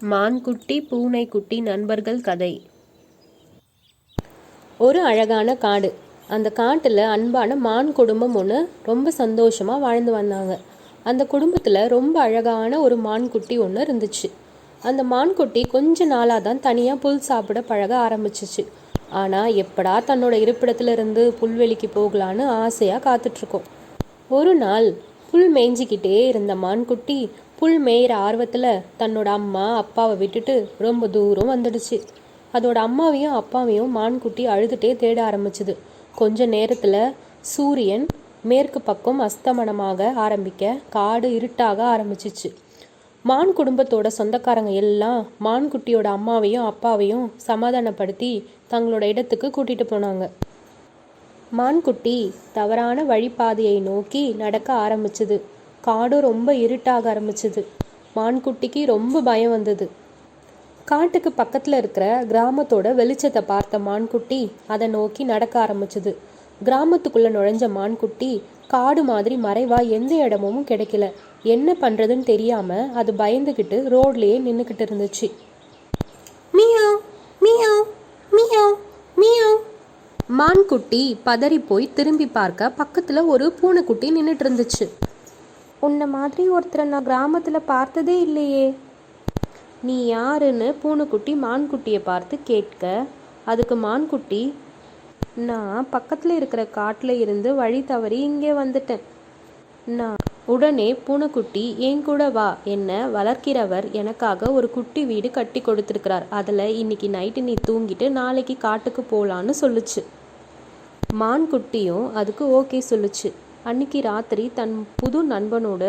மான்குட்டி பூனைக்குட்டி நண்பர்கள் கதை. ஒரு அழகான காடு. அந்த காட்டில் அன்பான மான் குடும்பம் ஒன்று ரொம்ப சந்தோஷமாக வாழ்ந்து வந்தாங்க. அந்த குடும்பத்தில் ரொம்ப அழகான ஒரு மான்குட்டி ஒன்று இருந்துச்சு. அந்த மான்குட்டி கொஞ்ச நாளாக தான் தனியாக புல் சாப்பிட பழக ஆரம்பிச்சிச்சு. ஆனால் எப்படா தன்னோட இருப்பிடத்துல இருந்து புல்வெளிக்கு போகலான்னு ஆசையாக காத்துட்ருக்கோம் ஒரு நாள் புல் மேய்ஞ்சிக்கிட்டே இருந்த மான்குட்டி புல் மேயிற ஆர்வத்தில் தன்னோட அம்மா அப்பாவை விட்டுட்டு ரொம்ப தூரம் வந்துடுச்சு. அதோட அம்மாவையும் அப்பாவையும் மான்குட்டி அழுதுகிட்டே தேட ஆரம்பிச்சுது. கொஞ்ச நேரத்தில் சூரியன் மேற்கு பக்கம் அஸ்தமனமாக ஆரம்பிக்க காடு இருட்டாக ஆரம்பிச்சிச்சு. மான் குடும்பத்தோட சொந்தக்காரங்க எல்லாம் மான்குட்டியோட அம்மாவையும் அப்பாவையும் சமாதானப்படுத்தி தங்களோட இடத்துக்கு கூட்டிகிட்டு போனாங்க. மான்குட்டி தவறான வழிபாதையை நோக்கி நடக்க ஆரம்பிச்சது. காடும் ரொம்ப இருட்டாக ஆரம்பிச்சது. மான்குட்டிக்கு ரொம்ப பயம் வந்தது. காட்டுக்கு பக்கத்தில் இருக்கிற கிராமத்தோட வெளிச்சத்தை பார்த்த மான்குட்டி அதை நோக்கி நடக்க ஆரம்பிச்சது. கிராமத்துக்குள்ள நுழைஞ்ச மான்குட்டி காடு மாதிரி மறைவா எந்த இடமும் கிடைக்கல. என்ன பண்றதுன்னு தெரியாம அது பயந்துகிட்டு ரோட்லயே நின்றுக்கிட்டு இருந்துச்சு. Meow meow. மான்குட்டி பதறி போய் திரும்பி பார்க்க பக்கத்துல ஒரு பூனைக்குட்டி நின்றுட்டு இருந்துச்சு உன்னை மாதிரி ஒருத்தரை நான் கிராமத்தில் பார்த்ததே இல்லையே. நீ யாருன்னு பூனைக்குட்டி மான்குட்டியை பார்த்து கேட்க அதுக்கு மான்குட்டி நான் பக்கத்தில் இருக்கிற காட்டில் இருந்து வழி தவறி இங்கே வந்துட்டேன். நான் உடனே பூனைக்குட்டி என் கூட வா என்ன வளர்க்கிறவர் எனக்காக ஒரு குட்டி வீடு கட்டி கொடுத்துருக்கிறார். அதில் இன்னைக்கு நைட்டு நீ தூங்கிட்டு நாளைக்கு காட்டுக்கு போகலான்னு சொல்லுச்சு. மான்குட்டியும் அதுக்கு ஓகே சொல்லுச்சு. அன்னைக்கு ராத்திரி தன் புது நண்பனோட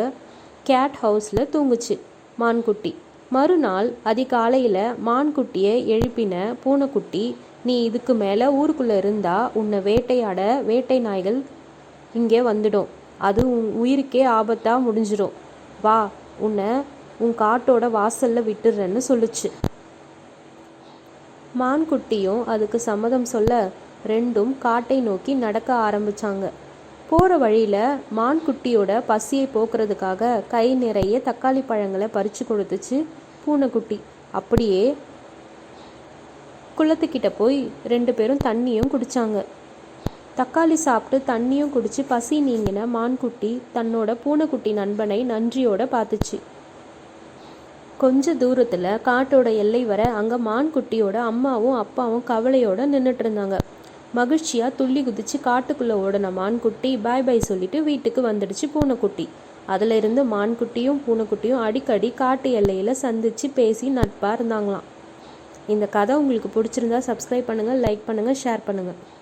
கேட் ஹவுஸில் தூங்குச்சு மான்குட்டி. மறுநாள் அதிகாலையில் மான்குட்டியை எழுப்பின பூனைக்குட்டி நீ இதுக்கு மேலே ஊருக்குள்ளே இருந்தால் உன்னை வேட்டையாட வேட்டை நாய்கள் இங்கே வந்துடும். அது உன் உயிருக்கே ஆபத்தாக முடிஞ்சிடும். வா உன்னை உன் காட்டோட வாசலில் விட்டுடுறேன்னு சொல்லுச்சு. மான்குட்டியும் அதுக்கு சம்மதம் சொல்ல ரெண்டும் காட்டை நோக்கி நடக்க ஆரம்பிச்சாங்க. போகிற வழியில் மான்குட்டியோட பசியை போக்குறதுக்காக கை நிறைய தக்காளி பழங்களை பறித்து கொடுத்துச்சு பூனைக்குட்டி. அப்படியே குளத்துக்கிட்ட போய் ரெண்டு பேரும் தண்ணியும் குடித்தாங்க தக்காளி சாப்பிட்டு தண்ணியும் குடிச்சு பசி நீங்கின மான்குட்டி தன்னோட பூனைக்குட்டி நண்பனை நன்றியோட பார்த்துச்சு. கொஞ்ச தூரத்தில் காட்டோட எல்லை வர அங்கே மான்குட்டியோட அம்மாவும் அப்பாவும் கவலையோட நின்றுட்டு இருந்தாங்க. மகிழ்ச்சியாக துள்ளி குதித்து காட்டுக்குள்ளே ஓடின மான்குட்டி பாய் பாய் சொல்லிட்டு வீட்டுக்கு வந்துடுச்சு பூனைக்குட்டி. அதில் இருந்து மான்குட்டியும் பூனைக்குட்டியும் அடிக்கடி காட்டு எல்லையில் சந்தித்து பேசி நட்பாக இருந்தாங்களாம். இந்த கதை உங்களுக்கு பிடிச்சிருந்தா சப்ஸ்கிரைப் பண்ணுங்கள் லைக் பண்ணுங்கள் ஷேர் பண்ணுங்கள்